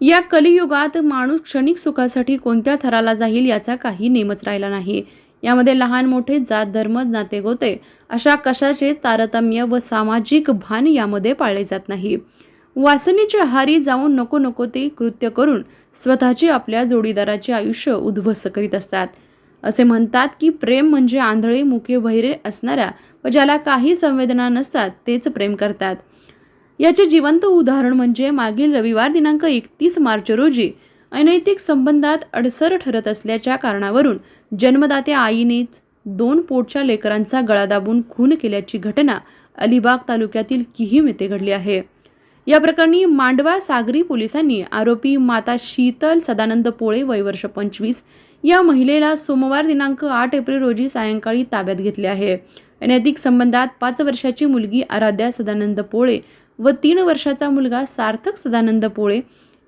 या कलियुगात माणूस क्षणिक सुखासाठी कोणत्या थराला जाईल याचा काही नेमच राहिला नाही. यामध्ये लहान मोठे जात धर्म नाते गोते अशा कशाचेच तारतम्य व सामाजिक भान यामध्ये पाळले जात नाही. वासनेच्या हारी जाऊन नको नको ते कृत्य करून स्वतःची आपल्या जोडीदाराचे आयुष्य उद्ध्वस्त करीत असतात. असे म्हणतात की प्रेम म्हणजे आंधळे मुके वैरे असणाऱ्या व ज्याला काही संवेदना नसतात तेच प्रेम करतात. याचे जिवंत उदाहरण म्हणजे मागील रविवार दिनांक एकतीस मार्च रोजी अनैतिक संबंधात अडसर ठरत असल्याच्या कारणावरून जन्मदात्या आईनेच दोन पोटच्या लेकरांचा गळा दाबून खून केल्याची घटना अलिबाग तालुक्यातील किहीम येथे घडली आहे. या प्रकरणी मांडवा सागरी पोलिसांनी आरोपी माता शीतल सदानंद पोळे वय वर्ष पंचवीस या महिलेला सोमवार दिनांक आठ एप्रिल रोजी सायंकाळी ताब्यात घेतले आहे. अनैतिक संबंधात पाच वर्षाची मुलगी आराध्या सदानंद पोळे व तीन वर्षाचा मुलगा सार्थक सदानंद पोळे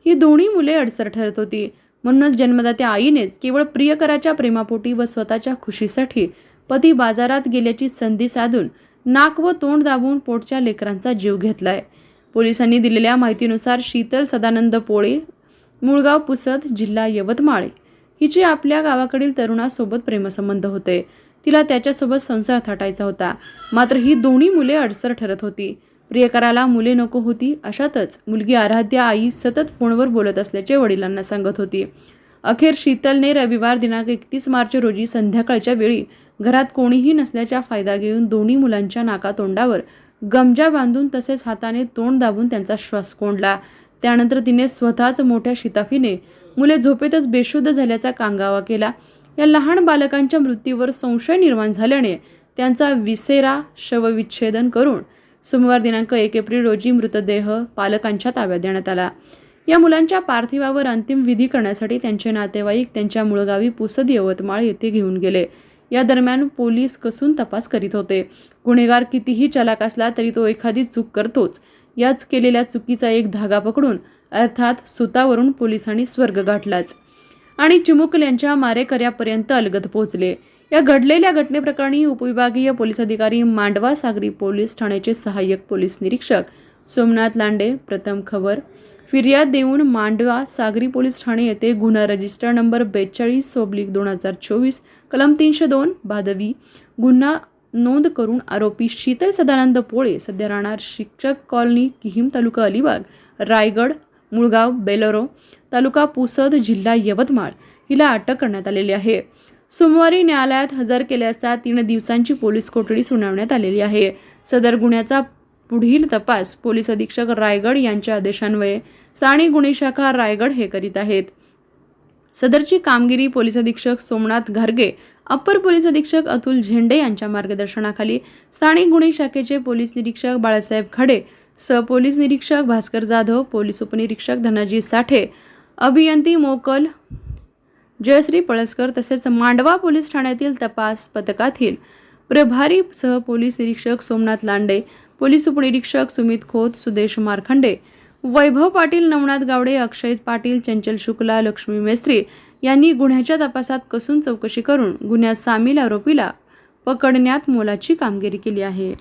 ही दोन्ही मुले अडसर ठरत होती. म्हणूनच जन्मदात्या आईनेच केवळ प्रियकराच्या प्रेमापोटी व स्वतःच्या खुशीसाठी पती बाजारात गेल्याची संधी साधून नाक व तोंड दाबून पोटच्या लेकरांचा जीव घेतलाय. पोलिसांनी दिलेल्या माहितीनुसार शीतल सदानंद पोळे मुळगाव पुसद जिल्हा यवतमाळ हिचे आपल्या गावाकडील तरुणासोबत प्रेमसंबंध होते. तिला त्याच्यासोबत संसार थाटायचा होता. मात्र ही दोन्ही मुले अडसर ठरत होती. प्रियकराला मुले नको होती अशातच मुलगी आराध्या आई सतत फोनवर बोलत असल्याचे वडिलांना सांगत होती. अखेर शीतलने रविवार दिनांक एकतीस मार्च रोजी संध्याकाळच्या वेळी घरात कोणीही नसल्याचा फायदा घेऊन दोन्ही मुलांच्या नाकातोंडावर गमजा बांधून तसेच हाताने तोंड दाबून त्यांचा श्वास कोंडला. त्यानंतर तिने स्वतःच मोठ्या शिताफीने मुले झोपेतच बेशुद्ध झाल्याचा कांगावा केला. या लहान बालकांच्या मृत्यूवर संशय निर्माण झाल्याने त्यांचा विसेरा शवविच्छेदन करून सोमवार दिनांक एक एप्रिल रोजी मृतदेह पालकांच्या ताब्यात देण्यात आला. या मुलांच्या पार्थिवावर अंतिम विधी करण्यासाठी त्यांचे नातेवाईक त्यांच्या मुळगावी पुसद यवतमाळ येथे घेऊन गेले. या दरम्यान पोलीस कसून तपास करीत होते. गुन्हेगार कितीही चलाक असला तरी तो एखादी चूक करतोच. याच केलेल्या चुकीचा एक धागा पकडून अर्थात सुतावरून पोलिसांनी स्वर्ग गाठलाच. आणि चिमुकल यांच्या मारेकऱ्यापर्यंत अलगद पोहोचले. या घडलेल्या घटनेप्रकरणी उपविभागीय पोलीस अधिकारी मांडवा सागरी पोलीस ठाण्याचे सहाय्यक पोलीस निरीक्षक सोमनाथ लांडे प्रथम खबर. फिर्याद देऊन मांडवा सागरी पोलीस ठाणे येथे गुन्हा रजिस्टर नंबर बेचाळीस सोबलिक दोन हजार चोवीस कलम तीनशे दोन भादवी. गुन्हा नोंद करून आरोपी शीतल सदानंद पोळे सध्या राहणार शिक्षक कॉलनी किहीम तालुका अलिबाग रायगड मुळगाव बेलोरो तालुका पुसद जिल्हा यवतमाळ. हिला अटक करण्यात आलेली आहे. सोमवारी न्यायालयात हजर केले असता तीन दिवसांची पोलीस कोठडी सुनावण्यात आलेली आहे. सदर गुन्ह्याचा पुढील तपास पोलीस अधीक्षक रायगड यांच्या आदेशान्वये स्थानिक गुन्हे शाखा रायगड हे करीत आहेत. सदरची कामगिरी पोलीस अधीक्षक सोमनाथ घारगे अप्पर पोलीस अधीक्षक अतुल झेंडे यांच्या मार्गदर्शनाखाली स्थानिक गुन्हे शाखेचे पोलीस निरीक्षक बाळासाहेब खडे सहपोलीस निरीक्षक भास्कर जाधव पोलीस उपनिरीक्षक धनाजी साठे अभियंती मोकल जयश्री पळसकर तसेच मांडवा पोलीस ठाण्यातील तपास पथकातील प्रभारी सहपोलीस निरीक्षक सोमनाथ लांडे पोलीस उपनिरीक्षक सुमित खोत सुदेश मारखंडे वैभव पाटील नवनाथ गावडे अक्षय पाटील चंचल शुक्ला लक्ष्मी मेस्त्री यांनी गुन्ह्याच्या तपासात कसून चौकशी करून गुन्ह्यात सामील आरोपीला पकडण्यात मोलाची कामगिरी केली आहे.